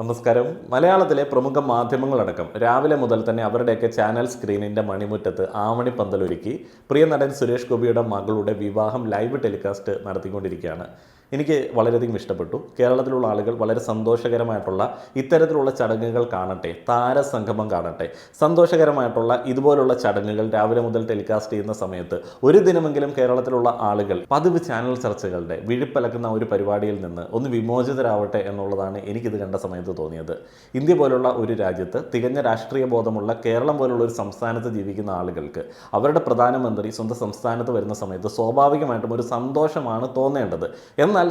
നമസ്കാരം. മലയാളത്തിലെ പ്രമുഖ മാധ്യമങ്ങളടക്കം രാവിലെ മുതൽ തന്നെ അവരുടെയൊക്കെ ചാനൽ സ്ക്രീനിന്റെ മണിമുറ്റത്ത് ആവണി പന്തലൊരുക്കി പ്രിയ നടൻ സുരേഷ് ഗോപിയുടെ മകളുടെ വിവാഹം ലൈവ് ടെലികാസ്റ്റ് നടത്തിക്കൊണ്ടിരിക്കുകയാണ്. എനിക്ക് വളരെയധികം ഇഷ്ടപ്പെട്ടു. കേരളത്തിലുള്ള ആളുകൾ വളരെ സന്തോഷകരമായിട്ടുള്ള ഇത്തരത്തിലുള്ള ചടങ്ങുകൾ കാണട്ടെ താരസംഗമം കാണട്ടെ. സന്തോഷകരമായിട്ടുള്ള ഇതുപോലുള്ള ചടങ്ങുകൾ രാവിലെ മുതൽ ടെലികാസ്റ്റ് ചെയ്യുന്ന സമയത്ത് ഒരു ദിനമെങ്കിലും കേരളത്തിലുള്ള ആളുകൾ പതിവ് ചാനൽ ചർച്ചകളുടെ വിഴിപ്പലക്കുന്ന ഒരു പരിപാടിയിൽ നിന്ന് ഒന്ന് വിമോചിതരാവട്ടെ എന്നുള്ളതാണ് എനിക്കിത് കണ്ട സമയത്ത് തോന്നിയത്. ഇന്ത്യ പോലുള്ള ഒരു രാജ്യത്ത് തികഞ്ഞ രാഷ്ട്രീയ ബോധമുള്ള കേരളം പോലുള്ള ഒരു സംസ്ഥാനത്ത് ജീവിക്കുന്ന ആളുകൾക്ക് അവരുടെ പ്രധാനമന്ത്രി സ്വന്തം സംസ്ഥാനത്ത് വരുന്ന സമയത്ത് സ്വാഭാവികമായിട്ടും ഒരു സന്തോഷമാണ് തോന്നേണ്ടത്.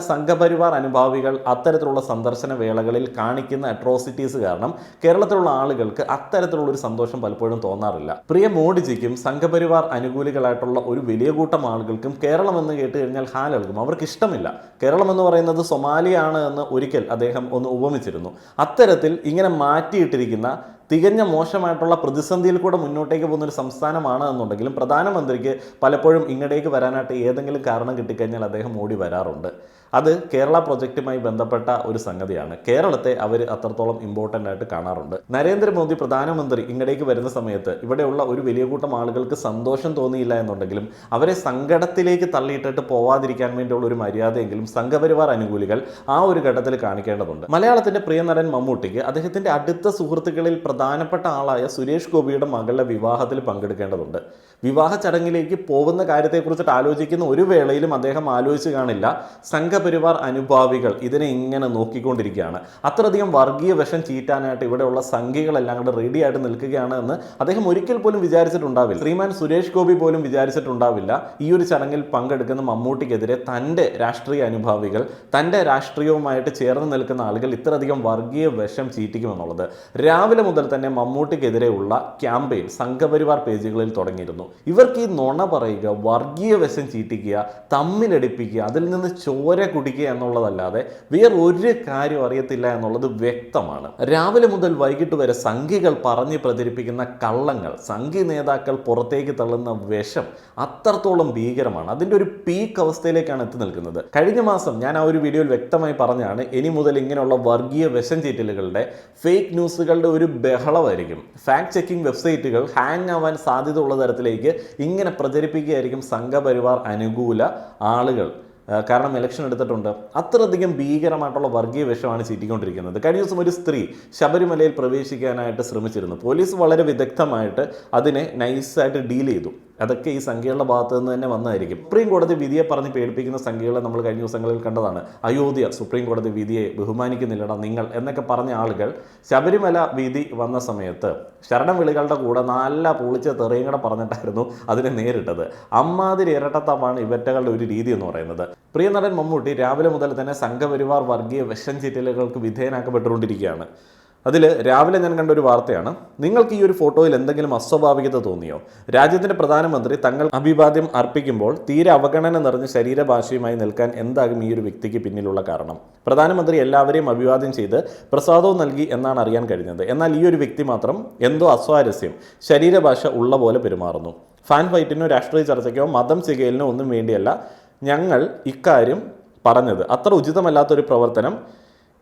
സംഘപരിവാർ അനുഭാവികൾ അത്തരത്തിലുള്ള സന്ദർശന വേളകളിൽ കാണിക്കുന്ന അട്രോസിറ്റീസ് കാരണം കേരളത്തിലുള്ള ആളുകൾക്ക് അത്തരത്തിലുള്ള ഒരു സന്തോഷം പലപ്പോഴും തോന്നാറില്ല. പ്രിയ മോഡിജിക്കും സംഘപരിവാർ അനുകൂലികളായിട്ടുള്ള ഒരു വലിയ കൂട്ടം ആളുകൾക്കും കേരളം എന്ന് കേട്ട് കഴിഞ്ഞാൽ ഹാലൽകും അവർക്ക് ഇഷ്ടമില്ല. കേരളം എന്ന് പറയുന്നത് സൊമാലിയാണ് എന്ന് ഒരിക്കൽ അദ്ദേഹം ഒന്ന് ഉപമിച്ചിരുന്നു. അത്തരത്തിൽ ഇങ്ങനെ മാറ്റിയിട്ടിരിക്കുന്ന തികഞ്ഞ മോശമായിട്ടുള്ള പ്രതിസന്ധിയിൽ കൂടെ മുന്നോട്ടേക്ക് പോകുന്ന ഒരു സംസ്ഥാനമാണ് എന്നുണ്ടെങ്കിലും പ്രധാനമന്ത്രിക്ക് പലപ്പോഴും ഇങ്ങടേക്ക് വരാനായിട്ട് ഏതെങ്കിലും കാരണം കിട്ടിക്കഴിഞ്ഞാൽ അദ്ദേഹം ഓടി വരാറുണ്ട്. അത് കേരള പ്രൊജക്റ്റുമായി ബന്ധപ്പെട്ട ഒരു സംഗതിയാണ്. കേരളത്തെ അവർ അത്രത്തോളം ഇമ്പോർട്ടന്റ് ആയിട്ട് കാണാറുണ്ട്. നരേന്ദ്രമോദി പ്രധാനമന്ത്രി ഇങ്ങടേക്ക് വരുന്ന സമയത്ത് ഇവിടെയുള്ള ഒരു വലിയ കൂട്ടം ആളുകൾക്ക് സന്തോഷം തോന്നിയില്ല എന്നുണ്ടെങ്കിലും അവരെ സങ്കടത്തിലേക്ക് തള്ളിയിട്ടിട്ട് പോവാതിരിക്കാൻ വേണ്ടിയുള്ള ഒരു മര്യാദയെങ്കിലും സംഘപരിവാർ അനുകൂലികൾ ആ ഒരു ഘട്ടത്തിൽ കാണിക്കേണ്ടതുണ്ട്. മലയാളത്തിന്റെ പ്രിയ നടൻ മമ്മൂട്ടിക്ക് അദ്ദേഹത്തിന്റെ അടുത്ത സുഹൃത്തുക്കളിൽ പ്രധാനപ്പെട്ട ആളായ സുരേഷ് ഗോപിയുടെ മകളുടെ വിവാഹത്തിൽ പങ്കെടുക്കേണ്ടതുണ്ട്. വിവാഹ ചടങ്ങിലേക്ക് പോകുന്ന കാര്യത്തെക്കുറിച്ചിട്ട് ആലോചിക്കുന്ന ഒരു വേളയിലും അദ്ദേഹം ആലോചിച്ച് കാണില്ല. സംഘപരിവാർ അനുഭാവികൾ ഇതിനെ ഇങ്ങനെ നോക്കിക്കൊണ്ടിരിക്കുകയാണ്. അത്രയധികം വർഗീയ വിഷം ചീറ്റാനായിട്ട് ഇവിടെയുള്ള സംഘികളെല്ലാം കൂടെ റെഡി ആയിട്ട് നിൽക്കുകയാണ് എന്ന് അദ്ദേഹം ഒരിക്കൽ പോലും വിചാരിച്ചിട്ടുണ്ടാവില്ല. ശ്രീമാൻ സുരേഷ് ഗോപി പോലും വിചാരിച്ചിട്ടുണ്ടാവില്ല ഈ ഒരു ചടങ്ങിൽ പങ്കെടുക്കുന്ന മമ്മൂട്ടിക്കെതിരെ തന്റെ രാഷ്ട്രീയ അനുഭാവികൾ തന്റെ രാഷ്ട്രീയവുമായിട്ട് ചേർന്ന് നിൽക്കുന്ന ആളുകൾ ഇത്രയധികം വർഗീയ വിഷം ചീറ്റിക്കുമെന്നുള്ളത്. രാവിലെ മുതൽ തന്നെ മമ്മൂട്ടിക്കെതിരെയുള്ള ക്യാമ്പയിൻ സംഘപരിവാർ പേജുകളിൽ തുടങ്ങിയിരുന്നു. ഇവർക്ക് ഈ നുണ പറയുക വർഗീയ വശം ചീറ്റിക്കുക തമ്മിലടിപ്പിക്കുക അതിൽ നിന്ന് ചോര കുടിക്കുക എന്നുള്ളതല്ലാതെ വേറെ ഒരു കാര്യം അറിയത്തില്ല എന്നുള്ളത് വ്യക്തമാണ്. രാവിലെ മുതൽ വൈകിട്ട് വരെ സംഘികൾ പറഞ്ഞ് പ്രചരിപ്പിക്കുന്ന കള്ളങ്ങൾ സംഘി നേതാക്കൾ പുറത്തേക്ക് തള്ളുന്ന വിഷം അത്രത്തോളം ഭീകരമാണ്. അതിന്റെ ഒരു പീക്ക് അവസ്ഥയിലേക്കാണ് എത്തി നിൽക്കുന്നത്. കഴിഞ്ഞ മാസം ഞാൻ ആ ഒരു വീഡിയോയിൽ വ്യക്തമായി പറഞ്ഞാണ് ഇനി മുതൽ ഇങ്ങനെയുള്ള വർഗീയ വിഷം ചീറ്റലുകളുടെ ഫേക്ക് ന്യൂസുകളുടെ ഒരു ബഹളമായിരിക്കും. ഫാക്ട് ചെക്കിംഗ് വെബ്സൈറ്റുകൾ ഹാങ് ആവാൻ സാധ്യത ഉള്ള തരത്തിലേക്ക് ഇങ്ങനെ പ്രചരിപ്പിക്കുകയായിരിക്കും സംഘപരിവാർ അനുകൂല ആളുകൾ. കാരണം ഇലക്ഷൻ എടുത്തിട്ടുണ്ട്. അത്രയധികം ഭീകരമായിട്ടുള്ള വർഗീയ വിഷമാണ് ചീറ്റിക്കൊണ്ടിരിക്കുന്നത്. കഴിഞ്ഞ ദിവസം ഒരു സ്ത്രീ ശബരിമലയിൽ പ്രവേശിക്കാനായിട്ട് ശ്രമിച്ചിരുന്നു. പോലീസ് വളരെ വിദഗ്ധമായിട്ട് അതിനെ നൈസായിട്ട് ഡീൽ ചെയ്തു. അതൊക്കെ ഈ സംഖ്യകളുടെ ഭാഗത്ത് നിന്ന് തന്നെ വന്നായിരിക്കും സുപ്രീം കോടതി വിധിയെ പറഞ്ഞ് പേടിപ്പിക്കുന്ന സംഖ്യകളെ നമ്മൾ കഴിഞ്ഞ ദിവസങ്ങളിൽ കണ്ടതാണ്. അയോധ്യ സുപ്രീം കോടതി വിധിയെ ബഹുമാനിക്കുന്നില്ലട നിങ്ങൾ എന്നൊക്കെ പറഞ്ഞ ആളുകൾ ശബരിമല വിധി വന്ന സമയത്ത് ശരണം വിളികളുടെ കൂടെ നല്ല പൊളിച്ച തെറിയും കൂടെ പറഞ്ഞിട്ടായിരുന്നു അതിനെ നേരിട്ടത്. അമ്മാതിരി ഇരട്ടത്താപ്പാണ് ഇവറ്റകളുടെ ഒരു രീതി എന്ന് പറയുന്നത്. പ്രിയ നടൻ മമ്മൂട്ടി രാവിലെ മുതൽ തന്നെ സംഘപരിവാർ വർഗീയ വിഷം ചിറ്റലുകൾക്ക് വിധേയനാക്കപ്പെട്ടുകൊണ്ടിരിക്കുകയാണ്. അതിൽ രാവിലെ ഞാൻ കണ്ട ഒരു വാർത്തയാണ്. നിങ്ങൾക്ക് ഈ ഒരു ഫോട്ടോയിൽ എന്തെങ്കിലും അസ്വാഭാവികത തോന്നിയോ? രാജ്യത്തിന്റെ പ്രധാനമന്ത്രി തങ്ങൾ അഭിവാദ്യം അർപ്പിക്കുമ്പോൾ തീരെ അവഗണന നിറഞ്ഞ ശരീരഭാഷയുമായി നിൽക്കാൻ എന്താകും ഈ ഒരു വ്യക്തിക്ക് പിന്നിലുള്ള കാരണം? പ്രധാനമന്ത്രി എല്ലാവരെയും അഭിവാദ്യം ചെയ്ത് പ്രസാദവും നൽകി എന്നാണ് അറിയാൻ കഴിഞ്ഞത്. എന്നാൽ ഈ ഒരു വ്യക്തി മാത്രം എന്തോ അസ്വാരസ്യം ശരീരഭാഷ ഉള്ള പോലെ പെരുമാറുന്നു. ഫാൻ ഫൈറ്റിനോ രാഷ്ട്രീയ ചർച്ചയ്ക്കോ മതം ചികയലിനോ ഒന്നും വേണ്ടിയല്ല ഞങ്ങൾ ഇക്കാര്യം പറഞ്ഞത്. അത്ര ഉചിതമല്ലാത്തൊരു പ്രവർത്തനം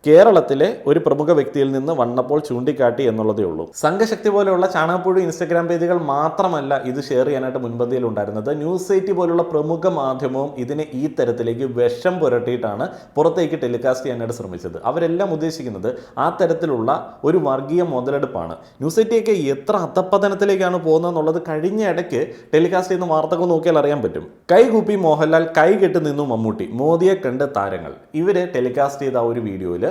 കേരളത്തിലെ ഒരു പ്രമുഖ വ്യക്തിയിൽ നിന്ന് വന്നപ്പോൾ ചൂണ്ടിക്കാട്ടി എന്നുള്ളതേ ഉള്ളൂ. സംഘശക്തി പോലെയുള്ള ചാണകപ്പുഴ ഇൻസ്റ്റഗ്രാം പേജുകൾ മാത്രമല്ല ഇത് ഷെയർ ചെയ്യാനായിട്ട് മുൻപന്തിയിൽ ഉണ്ടായിരുന്നത്. ന്യൂസ് എയ്റ്റി പോലുള്ള പ്രമുഖ മാധ്യമവും ഇതിനെ ഈ തരത്തിലേക്ക് വിഷം പുരട്ടിയിട്ടാണ് പുറത്തേക്ക് ടെലികാസ്റ്റ് ചെയ്യാനായിട്ട് ശ്രമിച്ചത്. അവരെല്ലാം ഉദ്ദേശിക്കുന്നത് ആ തരത്തിലുള്ള ഒരു വർഗീയ മുതലെടുപ്പാണ്. ന്യൂസ് എയ്റ്റിയൊക്കെ എത്ര അധപ്പതനത്തിലേക്കാണ് പോകുന്നത് എന്നുള്ളത് കഴിഞ്ഞ ഇടയ്ക്ക് ടെലികാസ്റ്റ് ചെയ്യുന്ന വാർത്തകൾ നോക്കിയാൽ അറിയാൻ പറ്റും. കൈകൂപ്പി മോഹൻലാൽ കൈകെട്ട് നിന്നു മമ്മൂട്ടി മോദിയെ കണ്ട് താരങ്ങൾ. ഇവർ ടെലികാസ്റ്റ് ചെയ്ത ഒരു വീഡിയോയിൽ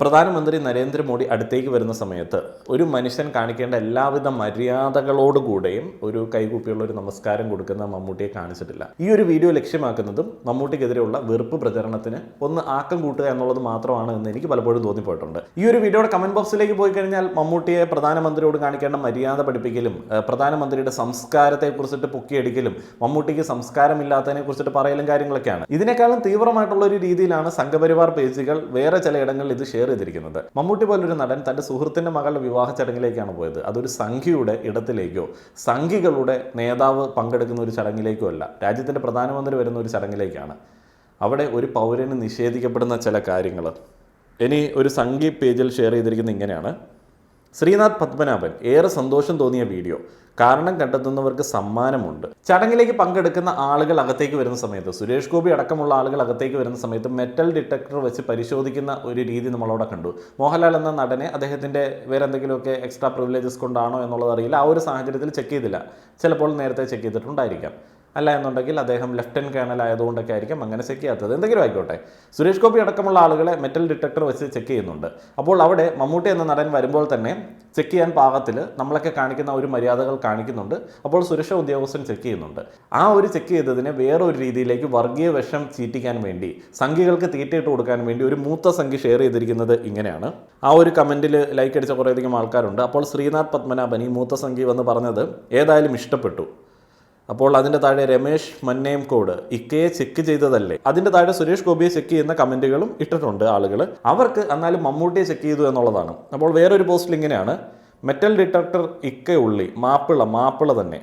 പ്രധാനമന്ത്രി നരേന്ദ്രമോദി അടുത്തേക്ക് വരുന്ന സമയത്ത് ഒരു മനുഷ്യൻ കാണിക്കേണ്ട എല്ലാവിധ മര്യാദകളോടുകൂടെയും ഒരു കൈകൂപ്പിയുള്ള ഒരു നമസ്കാരം കൊടുക്കുന്ന മമ്മൂട്ടിയെ കാണിച്ചിട്ടില്ല. ഈ ഒരു വീഡിയോ ലക്ഷ്യമാക്കുന്നതും മമ്മൂട്ടിക്കെതിരെയുള്ള വെറുപ്പ് പ്രചരണത്തിന് ഒന്ന് ആക്കം കൂട്ടുക എന്നുള്ളത് മാത്രമാണ് എന്ന് എനിക്ക് പലപ്പോഴും തോന്നിപ്പോയിട്ടുണ്ട്. ഈ ഒരു വീഡിയോയുടെ കമന്റ് ബോക്സിലേക്ക് പോയി കഴിഞ്ഞാൽ മമ്മൂട്ടിയെ പ്രധാനമന്ത്രിയോട് കാണിക്കേണ്ട മര്യാദ പഠിപ്പിക്കലും പ്രധാനമന്ത്രിയുടെ സംസ്കാരത്തെ കുറിച്ചിട്ട് പൊക്കിയടിക്കലും മമ്മൂട്ടിക്ക് സംസ്കാരമില്ലാത്തതിനെ കുറിച്ചിട്ട് പറയലും കാര്യങ്ങളൊക്കെയാണ്. ഇതിനേക്കാളും തീവ്രമായിട്ടുള്ള ഒരു രീതിയിലാണ് സംഘപരിവാർ പേജുകൾ വേറെ ചില ഇടങ്ങളിൽ ഇത് ഷെയർ ചെയ്തിരിക്കുന്നത്. മമ്മൂട്ടി പോലൊരു നടൻ തന്റെ സുഹൃത്തിന്റെ മകളുടെ വിവാഹ ചടങ്ങിലേക്കാണ് പോയത്. അതൊരു സംഘിയുടെ ഇടത്തിലേക്കോ സംഘികളുടെ നേതാവ് പങ്കെടുക്കുന്ന ഒരു ചടങ്ങിലേക്കോ അല്ല. രാജ്യത്തിന്റെ പ്രധാനമന്ത്രി വരുന്ന ഒരു ചടങ്ങിലേക്കാണ്. അവിടെ ഒരു പൗരന് നിഷേധിക്കപ്പെടുന്ന ചില കാര്യങ്ങൾ ഇനി ഒരു സംഘി പേജിൽ ഷെയർ ചെയ്തിരിക്കുന്നത് ഇങ്ങനെയാണ്. ശ്രീനാഥ് പത്മനാഭൻ ഏറെ സന്തോഷം തോന്നിയ വീഡിയോ. കാരണം കണ്ടെത്തുന്നവർക്ക് സമ്മാനമുണ്ട്. ചടങ്ങിലേക്ക് പങ്കെടുക്കുന്ന ആളുകൾ അകത്തേക്ക് വരുന്ന സമയത്ത് സുരേഷ് ഗോപി അടക്കമുള്ള ആളുകൾ അകത്തേക്ക് വരുന്ന സമയത്ത് മെറ്റൽ ഡിറ്റക്ടർ വെച്ച് പരിശോധിക്കുന്ന ഒരു രീതി നമ്മളവിടെ കണ്ടു. മോഹൻലാൽ എന്ന നടനെ അദ്ദേഹത്തിന്റെ വേറെ എന്തെങ്കിലുമൊക്കെ എക്സ്ട്രാ പ്രിവിലേജസ് കൊണ്ടാണോ എന്നുള്ളത് അറിയില്ല. ആ ഒരു സാഹചര്യത്തിൽ ചെക്ക് ചെയ്തില്ല. ചിലപ്പോൾ നേരത്തെ ചെക്ക് ചെയ്തിട്ടുണ്ടായിരിക്കാം. അല്ല എന്നുണ്ടെങ്കിൽ അദ്ദേഹം ലെഫ്റ്റനന്റ് കേണൽ ആയതുകൊണ്ടൊക്കെ ആയിരിക്കും അങ്ങനെ ചെക്ക് ചെയ്യാത്തത്. എന്തെങ്കിലും ആയിക്കോട്ടെ. സുരേഷ് ഗോപി അടക്കമുള്ള ആളുകളെ മെറ്റൽ ഡിറ്റക്ടർ വെച്ച് ചെക്ക് ചെയ്യുന്നുണ്ട്. അപ്പോൾ അവിടെ മമ്മൂട്ടി എന്ന നടൻ വരുമ്പോൾ തന്നെ ചെക്ക് ചെയ്യാൻ പാകത്തിൽ നമ്മളൊക്കെ കാണിക്കുന്ന ഒരു മര്യാദകൾ കാണിക്കുന്നുണ്ട്. അപ്പോൾ സുരക്ഷാ ഉദ്യോഗസ്ഥൻ ചെക്ക് ചെയ്യുന്നുണ്ട്. ആ ഒരു ചെക്ക് ചെയ്തതിനെ വേറൊരു രീതിയിലേക്ക് വർഗീയ വിഷം ചീറ്റിക്കാൻ വേണ്ടി സംഖ്യകൾക്ക് തീറ്റയിട്ട് കൊടുക്കാൻ വേണ്ടി ഒരു മൂത്ത സംഖ്യ ഷെയർ ചെയ്തിരിക്കുന്നത് ഇങ്ങനെയാണ്. ആ ഒരു കമന്റിൽ ലൈക്ക് അടിച്ച കുറേയധികം ആൾക്കാരുണ്ട്. അപ്പോൾ ശ്രീനാഥ് പത്മനാഭൻ ഈ മൂത്ത സംഖ്യ വന്ന് പറഞ്ഞത് ഏതായാലും ഇഷ്ടപ്പെട്ടു. അപ്പോൾ അതിന്റെ താഴെ രമേശ് മന്നേം കോഡ് ഇക്കയെ ചെക്ക് ചെയ്തതല്ലേ? അതിന്റെ താഴെ സുരേഷ് ഗോപിയെ ചെക്ക് ചെയ്യുന്ന കമന്റുകളും ഇട്ടിട്ടുണ്ട് ആളുകൾ അവർക്ക് എന്നാലും മമ്മൂട്ടിയെ ചെക്ക് ചെയ്തു എന്നുള്ളതാണ്. അപ്പോൾ വേറൊരു പോസ്റ്റിൽ ഇങ്ങനെയാണ്. മെറ്റൽ ഡിറ്റക്ടർ ഇക്കയുള്ളി മാപ്പിള മാപ്പിള തന്നെ.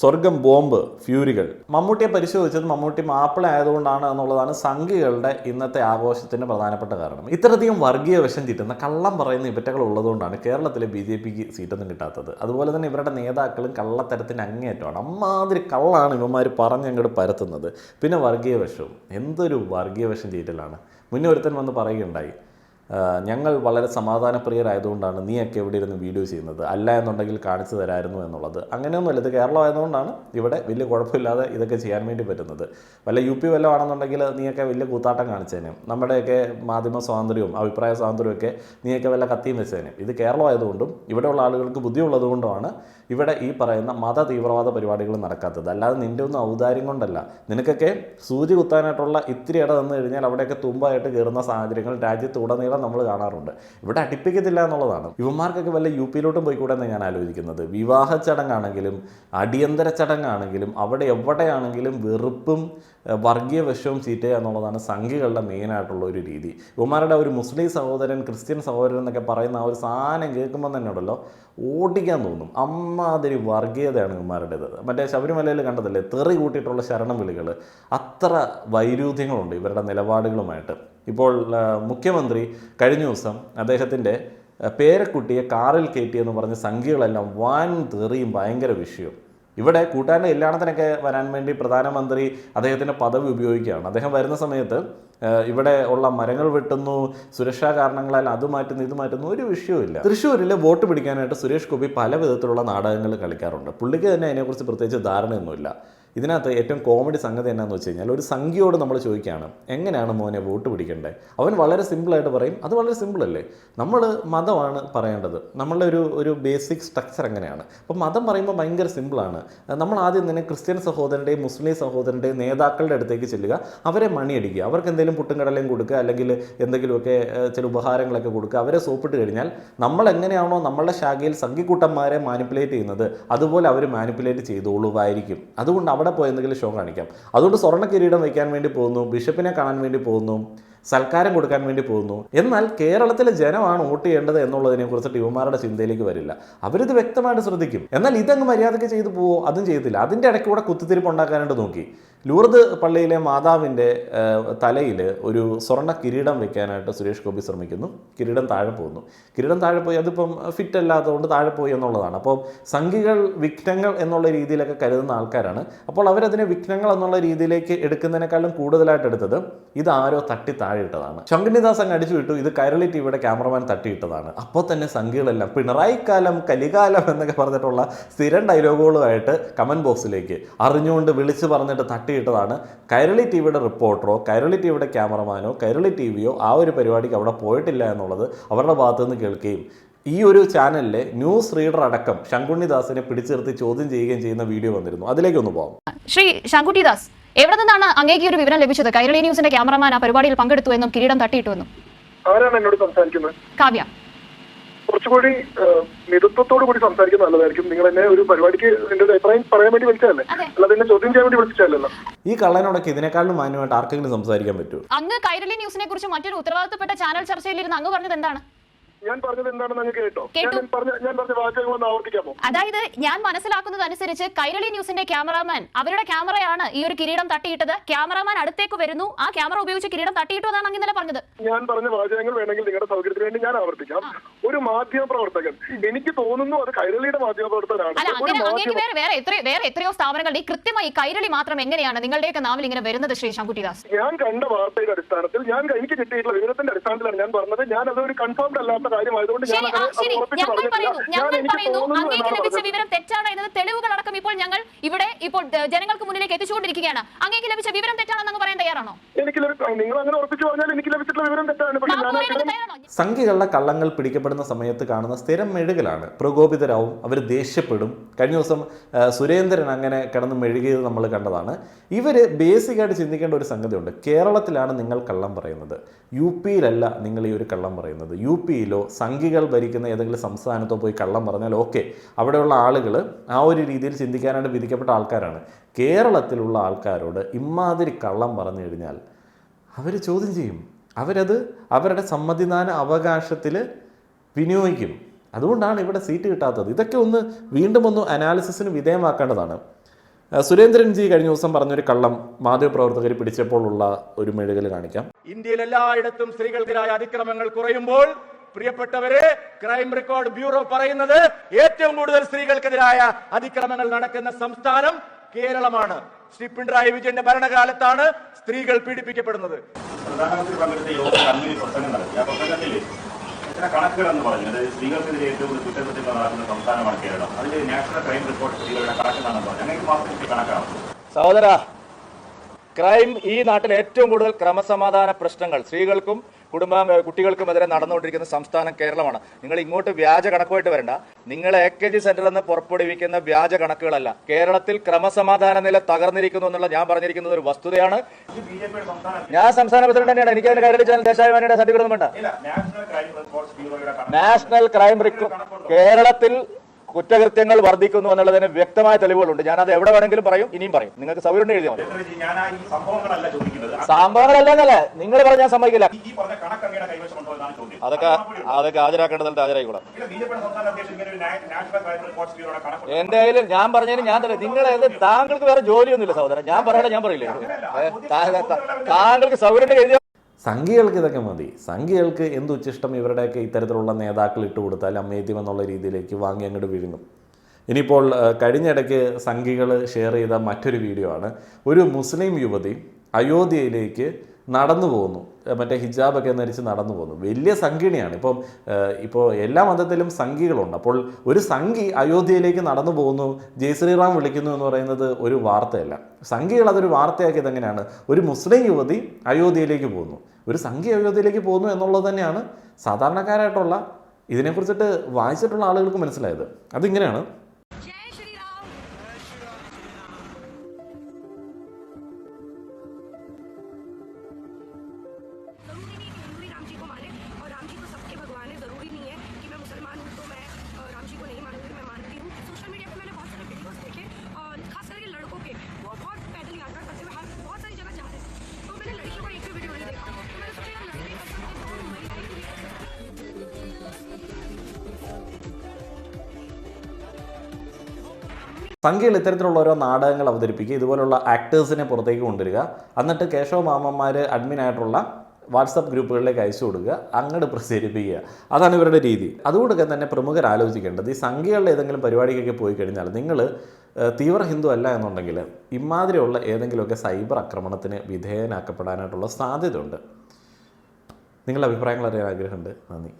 സ്വർഗം ബോംബ് ഫ്യൂരികൾ. മമ്മൂട്ടിയെ പരിശോധിച്ചത് മമ്മൂട്ടി മാപ്പിള ആയതുകൊണ്ടാണ് എന്നുള്ളതാണ് സംഘികളുടെ ഇന്നത്തെ ആഘോഷത്തിന്റെ പ്രധാനപ്പെട്ട കാരണം. ഇത്രയധികം വർഗീയ വശം ചീറ്റുന്ന കള്ളം പറയുന്ന ഇവറ്റകൾ ഉള്ളതുകൊണ്ടാണ് കേരളത്തിലെ ബി ജെ പിക്ക് സീറ്റൊന്നും കിട്ടാത്തത്. അതുപോലെ തന്നെ ഇവരുടെ നേതാക്കളും കള്ളത്തരത്തിന് അങ്ങേറ്റമാണ് അമ്മാതിരി കള്ളാണ് ഇവന്മാർ പറഞ്ഞ് അങ്ങോട്ട് പരത്തുന്നത്. പിന്നെ വർഗീയ വശവും എന്തൊരു വർഗീയ വശം ചീറ്റലാണ്. മുന്നേ ഒരുത്തൻ വന്ന് പറയുകയുണ്ടായി. ഞങ്ങൾ വളരെ സമാധാനപ്രിയരായതുകൊണ്ടാണ് നീയൊക്കെ ഇവിടെ ഇരുന്ന് വീഡിയോ ചെയ്യുന്നത്. അല്ല എന്നുണ്ടെങ്കിൽ കാണിച്ചു തരായിരുന്നു എന്നുള്ളത്. അങ്ങനെയൊന്നുമല്ല ഇത് കേരളമായതുകൊണ്ടാണ് ഇവിടെ വലിയ കുഴപ്പമില്ലാതെ ഇതൊക്കെ ചെയ്യാൻ വേണ്ടി പറ്റുന്നത്. വല്ല യു പി വല്ലതും ആണെന്നുണ്ടെങ്കിൽ നീയൊക്കെ വലിയ കൂത്താട്ടം കാണിച്ചേനെ. നമ്മുടെയൊക്കെ മാധ്യമ സ്വാതന്ത്ര്യവും അഭിപ്രായ സ്വാതന്ത്ര്യമൊക്കെ നീയൊക്കെ വല്ല കത്തിയും വെച്ചേനെ. ഇത് കേരളമായതുകൊണ്ടും ഇവിടെയുള്ള ആളുകൾക്ക് ബുദ്ധിയുള്ളത് കൊണ്ടുമാണ് ഇവിടെ ഈ പറയുന്ന മത തീവ്രവാദ പരിപാടികൾ നടക്കാത്തത്. അല്ലാതെ നിന്റെ ഒന്നും ഔദാര്യം കൊണ്ടല്ല. നിനക്കൊക്കെ സൂചി കുത്താനായിട്ടുള്ള ഇത്തിരി ഇട തന്നു കഴിഞ്ഞാൽ അവിടെയൊക്കെ തുമ്പായിട്ട് കയറുന്ന സാഹചര്യങ്ങൾ രാജ്യത്ത് ഉടനീളം നമ്മൾ കാണാറുണ്ട്. ഇവിടെ അടുപ്പിക്കത്തില്ല എന്നുള്ളതാണ്. ഇവന്മാർക്കൊക്കെ വല്ല യു പിയിലോട്ടും പോയിക്കൂടെ എന്ന് ഞാൻ ആലോചിക്കുന്നത്. വിവാഹ ചടങ്ങാണെങ്കിലും അടിയന്തര ചടങ്ങാണെങ്കിലും അവിടെ എവിടെയാണെങ്കിലും വെറുപ്പും വർഗീയ വശവും ചീറ്റുക എന്നുള്ളതാണ് സംഘികളുടെ മെയിനായിട്ടുള്ള ഒരു രീതി. ഇവന്മാരുടെ ഒരു മുസ്ലിം സഹോദരൻ ക്രിസ്ത്യൻ സഹോദരൻ എന്നൊക്കെ പറയുന്ന ആ ഒരു സാധനം കേൾക്കുമ്പോൾ തന്നെ ഉണ്ടല്ലോ ഓടിക്കാൻ തോന്നും. അമ്മാതിരി വർഗീയതയാണ് ഇവന്മാരുടേത്. മറ്റേ ശബരിമലയിൽ കണ്ടതല്ലേ തെറി കൂട്ടിയിട്ടുള്ള ശരണം വിളികൾ അത്ര വൈരുദ്ധ്യങ്ങളുണ്ട് ഇവരുടെ നിലപാടുകളുമായിട്ട്. ഇപ്പോൾ മുഖ്യമന്ത്രി കഴിഞ്ഞ ദിവസം അദ്ദേഹത്തിന്റെ പേരക്കുട്ടിയെ കാറിൽ കയറ്റിയെന്ന് പറഞ്ഞ് സംഖ്യകളെല്ലാം വൻ തെറിയും ഭയങ്കര വിഷയവും. ഇവിടെ കൂട്ടാന്റെ കല്യാണത്തിനൊക്കെ വരാൻ വേണ്ടി പ്രധാനമന്ത്രി അദ്ദേഹത്തിന്റെ പദവി ഉപയോഗിക്കുകയാണ്. അദ്ദേഹം വരുന്ന സമയത്ത് ഇവിടെ ഉള്ള മരങ്ങൾ വെട്ടുന്നു സുരക്ഷാ കാരണങ്ങളാൽ അത് മാറ്റുന്നു ഇത് മാറ്റുന്നു ഒരു വിഷയവുമില്ല തൃശ്ശൂരിൽ വോട്ട് പിടിക്കാനായിട്ട് സുരേഷ് ഗോപി പല വിധത്തിലുള്ള നാടകങ്ങൾ കളിക്കാറുണ്ട്. പുള്ളിക്ക് തന്നെ അതിനെക്കുറിച്ച് പ്രത്യേകിച്ച് ധാരണയൊന്നുമില്ല. ഇതിനകത്ത് ഏറ്റവും കോമഡി സംഗതി എന്നാന്ന് വെച്ച് കഴിഞ്ഞാൽ ഒരു സംഖ്യയോട് നമ്മൾ ചോദിക്കുകയാണ് എങ്ങനെയാണ് മോനെ വോട്ട് പിടിക്കേണ്ടത് അവൻ വളരെ സിമ്പിളായിട്ട് പറയും അത് വളരെ സിമ്പിളല്ലേ? നമ്മൾ മതമാണ് പറയേണ്ടത്. നമ്മളുടെ ഒരു ഒരു ബേസിക് സ്ട്രക്ചർ എങ്ങനെയാണ്? അപ്പോൾ മതം പറയുമ്പോൾ ഭയങ്കര സിമ്പിളാണ്. നമ്മൾ ആദ്യം തന്നെ ക്രിസ്ത്യൻ സഹോദരന്റെയും മുസ്ലിം സഹോദരന്റെയും നേതാക്കളുടെ അടുത്തേക്ക് ചെല്ലുക അവരെ മണിയടിക്കുക. അവർക്ക് എന്തെങ്കിലും പുട്ടും കൊടുക്കുക അല്ലെങ്കിൽ എന്തെങ്കിലുമൊക്കെ ചില ഉപഹാരങ്ങളൊക്കെ കൊടുക്കുക അവരെ സോപ്പിട്ട് കഴിഞ്ഞാൽ നമ്മൾ എങ്ങനെയാണോ നമ്മളുടെ ശാഖയിൽ സംഘിക്കൂട്ടന്മാരെ മാനിപ്പുലേറ്റ് ചെയ്യുന്നത് അതുപോലെ അവർ മാനിപ്പുലേറ്റ് ചെയ്തോളുമായിരിക്കും അതുകൊണ്ട് അവിടെ പോയി എന്തെങ്കിലും ഷോ കാണിക്കാം. അതുകൊണ്ട് സ്വർണ കിരീടം വയ്ക്കാൻ വേണ്ടി പോകുന്നു ബിഷപ്പിനെ കാണാൻ വേണ്ടി പോകുന്നു സൽക്കാരം കൊടുക്കാൻ വേണ്ടി പോകുന്നു. എന്നാൽ കേരളത്തിലെ ജനമാണ് വോട്ട് ചെയ്യേണ്ടത് എന്നുള്ളതിനെ കുറിച്ചിട്ട് യുവമാരുടെ ചിന്തയിലേക്ക് വരില്ല. അവരിത് വ്യക്തമായിട്ട് ശ്രദ്ധിക്കും. എന്നാൽ ഇതങ്ങ് മര്യാദയ്ക്ക് ചെയ്തു പോവോ? അതും ചെയ്തില്ല അതിന്റെ ഇടയ്ക്ക് കൂടെ കുത്തിത്തിരിപ്പ് ഉണ്ടാക്കാനായിട്ട് നോക്കി. ലൂർദ് പള്ളിയിലെ മാതാവിന്റെ തലയിൽ ഒരു സ്വർണ കിരീടം വെക്കാനായിട്ട് സുരേഷ് ഗോപി ശ്രമിക്കുന്നു. കിരീടം താഴെ പോകുന്നു. കിരീടം താഴെ പോയി അതിപ്പം ഫിറ്റ് അല്ലാത്തതുകൊണ്ട് താഴെ പോയി എന്നുള്ളതാണ്. അപ്പോൾ സംഘികൾ വിഘ്നങ്ങൾ എന്നുള്ള രീതിയിലൊക്കെ കരുതുന്ന ആൾക്കാരാണ്. അപ്പോൾ അവരതിനെ വിഘ്നങ്ങൾ എന്നുള്ള രീതിയിലേക്ക് എടുക്കുന്നതിനേക്കാളും കൂടുതലായിട്ട് എടുത്തത് ഇത് ആരോ തട്ടി താഴെ ഇട്ടതാണ് ശങ്കുനിദാസ് അങ്ങ് അടിച്ചു വിട്ടു. ഇത് കൈരളി ടിവിയുടെ ക്യാമറമാൻ തട്ടിയിട്ടതാണ്. അപ്പോൾ തന്നെ സംഘികളെല്ലാം പിണറായി കാലം കലികാലം എന്നൊക്കെ പറഞ്ഞിട്ടുള്ള സ്ഥിരം ഡയലോഗുകളുമായിട്ട് കമന്റ് ബോക്സിലേക്ക് അറിഞ്ഞുകൊണ്ട് വിളിച്ച് പറഞ്ഞിട്ട് തട്ടിയിട്ടതാണ് കൈരളി ടി വിയുടെ റിപ്പോർട്ടറോ കൈരളി ടി വിയുടെ ക്യാമറമാനോ കൈരളി ടി വിയോ ആ ഒരു പരിപാടിക്ക് അവിടെ പോയിട്ടില്ല എന്നുള്ളത് അവരുടെ ഭാഗത്തു നിന്ന് കേൾക്കുകയും ഈ ഒരു ചാനലിലെ ന്യൂസ് റീഡർ അടക്കം ശങ്കുണ്ണിദാസിനെ പിടിച്ചിർത്തി ചോദ്യം ചെയ്യുകയും ചെയ്യുന്ന വീഡിയോ വന്നിരുന്നു. അതിലേക്ക് ഒന്ന് പോകാം ശ്രീ ശങ്കുട്ടിദാസ് എവിടെ നിന്നാണ് അങ്ങേക്ക് ഒരു വിവരം ലഭിച്ചത്? കൈരളി ന്യൂസിന്റെ ക്യാമറമാൻ ആ പരിപാടിയിൽ പങ്കെടുത്തു എന്നും കിരീടം തട്ടിയിട്ടുവെന്നും ആരാണ് എന്നോട് സംസാരിക്കുന്നത്? കാവ്യ. കുറച്ചുകൂടി മിതത്വത്തോടു കൂടി സംസാരിക്കുന്നത് നല്ലതായിരിക്കും. നിങ്ങൾ എന്നെ ഒരു പരിപാടിക്ക് എന്റെ ഒരു അഭിപ്രായം പറയാൻ വേണ്ടി വിളിച്ചതല്ലേ. അല്ലാതെ എന്നെ ചോദ്യം ചെയ്യാൻ വേണ്ടി വിളിച്ചതല്ലല്ലോ ഈ കള്ളനോടൊക്കെ ഇതിനേക്കാളും മാന്യമായിട്ട് ആർക്കെങ്കിലും സംസാരിക്കാൻ പറ്റുമോ? അങ്ങ് കൈരളി ന്യൂസിനെ കുറിച്ച് മറ്റൊരു ഉത്തരവാദിത്തപ്പെട്ട ചാനൽ ചർച്ചയിലിരുന്ന് അങ്ങ് പറഞ്ഞത് എന്താണ്? ഞാൻ പറഞ്ഞത് എന്താണെന്ന് അങ്ങ് കേട്ടോ. ഞാൻ പറഞ്ഞ ഞാൻ പറഞ്ഞ വാചകങ്ങളൊന്ന് ആവർത്തിക്കാമോ? അതായത് ഞാൻ മനസ്സിലാക്കുന്നത് അനുസരിച്ച് കൈരളി ന്യൂസിന്റെ ക്യാമറാമാൻ അവരുടെ ക്യാമറയാണ് ഈ ഒരു കിരീടം തട്ടിയിട്ടത്. ക്യാമറാമാൻ അടുത്തേക്ക് വരുന്നു. ആ ക്യാമറ ഉപയോഗിച്ച് കിരീടം തട്ടിയിട്ടു എന്നാണ് അങ്ങനെ ഇന്നലെ പറഞ്ഞത്. ഞാൻ പറഞ്ഞ വാചകങ്ങൾ വേണമെങ്കിൽ നിങ്ങളുടെ സൗകര്യത്തിന് വേണ്ടി ഞാൻ ആവർത്തിക്കാം. ഒരു മാധ്യമ പ്രവർത്തകൻ. എനിക്ക് തോന്നുന്നു അത് കൈരളിയുടെ മാധ്യമ പ്രവർത്തകനാണ് വേറെ വേറെ എത്രയോ വേറെ എത്രയോ സ്ഥാപനങ്ങൾ ഈ കൃത്യമായി കൈരളി മാത്രം എങ്ങനെയാണ് നിങ്ങളുടെയൊക്കെ നാവിൽ ഇങ്ങനെ വരുന്നത് ശ്രീ ശങ്കുട്ടിദാസ്? ഞാൻ കണ്ട വാർത്തയുടെ അടിസ്ഥാനത്തിൽ ഞാൻ എനിക്ക് കിട്ടിയിട്ടുള്ള വിവരത്തിന്റെ അടിസ്ഥാനത്തിലാണ് ഞാൻ പറഞ്ഞത്. ഞാൻ അതൊരു കൺഫേംഡ് അല്ലാത്ത കാര്യമായതുകൊണ്ട് ഞാൻ ഞങ്ങൾ പറയുന്നു ഞങ്ങൾ പറയുന്നു അങ്ങേക്ക് ലഭിച്ച വിവരം തെറ്റാണ് എന്നത് തെളിവുകളടക്കം ഇപ്പോൾ ഞങ്ങൾ ഇവിടെ ഇപ്പോൾ ജനങ്ങൾക്ക് മുന്നിലേക്ക് എത്തിച്ചുകൊണ്ടിരിക്കുകയാണ്. അങ്ങേക്ക് ലഭിച്ച വിവരം തെറ്റാണെന്ന് അങ്ങ് പറയാൻ തയ്യാറാണോ? എനിക്ക് നിങ്ങൾ അങ്ങനെ ഉറപ്പിച്ചു പറഞ്ഞാൽ എനിക്ക് ലഭിച്ചിട്ടുള്ള വിവരം തെറ്റാണ്. പക്ഷെ ഞാൻ തയ്യാറാണോ? സംഘികളുടെ കള്ളങ്ങൾ പിടിക്കപ്പെടുന്ന സമയത്ത് കാണുന്ന സ്ഥിരം മെഴുകലാണ്. പ്രകോപിതരാവും അവർ ദേഷ്യപ്പെടും. കഴിഞ്ഞ ദിവസം സുരേന്ദ്രൻ അങ്ങനെ കിടന്ന് മെഴുകിയത് നമ്മൾ കണ്ടതാണ്. ഇവർ ബേസിക്കായിട്ട് ചിന്തിക്കേണ്ട ഒരു സംഗതിയുണ്ട്. കേരളത്തിലാണ് നിങ്ങൾ കള്ളം പറയുന്നത്. യു പിയിലല്ല നിങ്ങൾ ഈ ഒരു കള്ളം പറയുന്നത്. യു പിയിലോ സംഘികൾ ഭരിക്കുന്ന ഏതെങ്കിലും സംസ്ഥാനത്തോ പോയി കള്ളം പറഞ്ഞാൽ ഓക്കെ. അവിടെയുള്ള ആളുകൾ ആ ഒരു രീതിയിൽ ചിന്തിക്കാനായിട്ട് വിധിക്കപ്പെട്ട ആൾക്കാരാണ്. കേരളത്തിലുള്ള ആൾക്കാരോട് ഇമാതിരി കള്ളം പറഞ്ഞു കഴിഞ്ഞാൽ അവർ ചോദ്യം ചെയ്യും. അവരത് അവരുടെ സമ്മതിദാന അവകാശത്തിൽ വിനിയോഗിക്കും. അതുകൊണ്ടാണ് ഇവിടെ സീറ്റ് കിട്ടാത്തത്. ഇതൊക്കെ ഒന്ന് വീണ്ടും ഒന്ന് അനാലിസിസിന് വിധേയമാക്കേണ്ടതാണ്. സുരേന്ദ്രൻ ജി കഴിഞ്ഞ ദിവസം പറഞ്ഞൊരു കള്ളം മാധ്യമപ്രവർത്തകർ പിടിച്ചപ്പോൾ ഉള്ള ഒരു മെഴുകൽ കാണിക്കാം. ഇന്ത്യയിൽ എല്ലായിടത്തും സ്ത്രീകൾക്കെതിരായ അതിക്രമങ്ങൾ കുറയുമ്പോൾ പ്രിയപ്പെട്ടവരെ ക്രൈം റെക്കോർഡ് ബ്യൂറോ പറയുന്നത് ഏറ്റവും കൂടുതൽ സ്ത്രീകൾക്കെതിരായ അതിക്രമങ്ങൾ നടക്കുന്ന സംസ്ഥാനം കേരളമാണ്. ശ്രീ പിണറായി വിജയന്റെ ഭരണകാലത്താണ് സ്ത്രീകൾ പീഡിപ്പിക്കപ്പെടുന്നത്. പ്രധാനമന്ത്രി പങ്കെടുത്ത യോഗത്തിൽ അങ്ങനെ പ്രസംഗം നടത്തി. ആ പ്രസംഗത്തിൽ ചില കണക്കുകളെന്ന് പറഞ്ഞു. അതായത് സ്ത്രീകൾക്കെതിരെ ഏറ്റവും കൂടുതൽ കുറ്റകൃത്യങ്ങൾ നടക്കുന്ന സംസ്ഥാനമാണ് കേരളം. അതിൽ നാഷണൽ ക്രൈം റിപ്പോർട്ട് സ്ത്രീകളുടെ കണക്കെന്നാണെന്ന് പറഞ്ഞു. അങ്ങനെ മാത്രം കണക്കാണ്. സഹോദര ക്രൈം ഈ നാട്ടിൽ ഏറ്റവും കൂടുതൽ ക്രമസമാധാന പ്രശ്നങ്ങൾ സ്ത്രീകൾക്കും കുടുംബ കുട്ടികൾക്കുമെതിരെ നടന്നുകൊണ്ടിരിക്കുന്ന സംസ്ഥാനം കേരളമാണ്. നിങ്ങൾ ഇങ്ങോട്ട് വ്യാജ കണക്കുമായിട്ട് വരണ്ട. നിങ്ങൾ എ കെ ജി സെന്ററിൽ നിന്ന് പുറപ്പെടുവിക്കുന്ന വ്യാജ കണക്കുകളല്ല. കേരളത്തിൽ ക്രമസമാധാന നില തകർന്നിരിക്കുന്നു എന്നുള്ള ഞാൻ പറഞ്ഞിരിക്കുന്നത് ഒരു വസ്തുതയാണ്. ഞാൻ സംസ്ഥാന പ്രസിഡന്റ് തന്നെയാണ്. എനിക്ക് അതിന് കൈരളി ചാനൽ ദേശാഭിമാനിയുടെ സർട്ടിഫിക്കറ്റ് ഒന്നും വേണ്ട. നാഷണൽ ക്രൈം കേരളത്തിൽ കുറ്റകൃത്യങ്ങൾ വർദ്ധിക്കുന്നു എന്നുള്ളതിന് വ്യക്തമായ തെളിവുകളുണ്ട്. ഞാൻ അത് എവിടെ വേണമെങ്കിലും പറയും ഇനിയും പറയും. നിങ്ങൾക്ക് സൗകര്യം എഴുതി മതി. ഞാൻ ആ ഈ സംഭവങ്ങളല്ല സംഭവങ്ങളല്ലെന്നല്ലേ നിങ്ങൾ പറഞ്ഞ ഞാൻ സമ്മതിക്കില്ല. അതൊക്കെ അതൊക്കെ ഹാജരാക്കേണ്ടത് ഹാജരായിക്കൂടാ. എന്റെ കയ്യിൽ ഞാൻ പറഞ്ഞതിന് ഞാൻ തന്നെ നിങ്ങൾ ഏത് താങ്കൾക്ക് വേറെ ജോലിയൊന്നുമില്ല സഹോദരൻ. ഞാൻ പറയണ ഞാൻ പറയില്ലേ. താങ്കൾക്ക് സൗകര്യം എഴുതിയ സംഘികൾക്ക് ഇതൊക്കെ മതി. സംഘികൾക്ക് എന്ത് ഉച്ചിഷ്ടം ഇവരുടെയൊക്കെ ഇത്തരത്തിലുള്ള നേതാക്കൾ ഇട്ട് കൊടുത്താൽ അമേദ്യം എന്നുള്ള രീതിയിലേക്ക് വാങ്ങി അങ്ങോട്ട് വിഴുങ്ങും. ഇനിയിപ്പോൾ കഴിഞ്ഞിടയ്ക്ക് സംഘികൾ ഷെയർ ചെയ്ത മറ്റൊരു വീഡിയോ ആണ്. ഒരു മുസ്ലിം യുവതി അയോധ്യയിലേക്ക് നടന്നു പോകുന്നു. മറ്റേ ഹിജാബൊക്കെ ധരിച്ച് നടന്നു പോകുന്നു. വലിയ സംഘിണിയാണ്. ഇപ്പം ഇപ്പോൾ എല്ലാ മതത്തിലും സംഘികളുണ്ട്. അപ്പോൾ ഒരു സംഘി അയോധ്യയിലേക്ക് നടന്നു പോകുന്നു ജയ് ശ്രീറാം വിളിക്കുന്നു എന്ന് പറയുന്നത് ഒരു വാർത്തയല്ല. സംഘികൾ അതൊരു വാർത്തയാക്കിയത് എങ്ങനെയാണ്? ഒരു മുസ്ലിം യുവതി അയോധ്യയിലേക്ക് പോകുന്നു. ഒരു സംഖ്യ അയോധ്യയിലേക്ക് പോകുന്നു എന്നുള്ളത് തന്നെയാണ് സാധാരണക്കാരായിട്ടുള്ള ഇതിനെക്കുറിച്ചിട്ട് വായിച്ചിട്ടുള്ള ആളുകൾക്ക് മനസ്സിലായത്. അതിങ്ങനെയാണ് സംഖ്യകൾ ഇത്തരത്തിലുള്ള ഓരോ നാടകങ്ങൾ അവതരിപ്പിക്കുക ഇതുപോലുള്ള ആക്ടേഴ്സിനെ പുറത്തേക്ക് കൊണ്ടുവരിക എന്നിട്ട് കേശവ മാമന്മാർ അഡ്മിനായിട്ടുള്ള വാട്സപ്പ് ഗ്രൂപ്പുകളിലേക്ക് അയച്ചു കൊടുക്കുക അങ്ങോട്ട് പ്രസരിപ്പിക്കുക അതാണ് ഇവരുടെ രീതി. അതുകൊണ്ടൊക്കെ തന്നെ പ്രമുഖർ ആലോചിക്കേണ്ടത് ഈ സംഖ്യകളിൽ ഏതെങ്കിലും പരിപാടിക്കൊക്കെ പോയി കഴിഞ്ഞാൽ നിങ്ങൾ തീവ്ര ഹിന്ദു അല്ല എന്നുണ്ടെങ്കിൽ ഇമാതിരിയുള്ള ഏതെങ്കിലുമൊക്കെ സൈബർ ആക്രമണത്തിന് വിധേയനാക്കപ്പെടാനായിട്ടുള്ള സാധ്യതയുണ്ട്. നിങ്ങളുടെ അഭിപ്രായങ്ങൾ അറിയാൻ ആഗ്രഹമുണ്ട്. നന്ദി.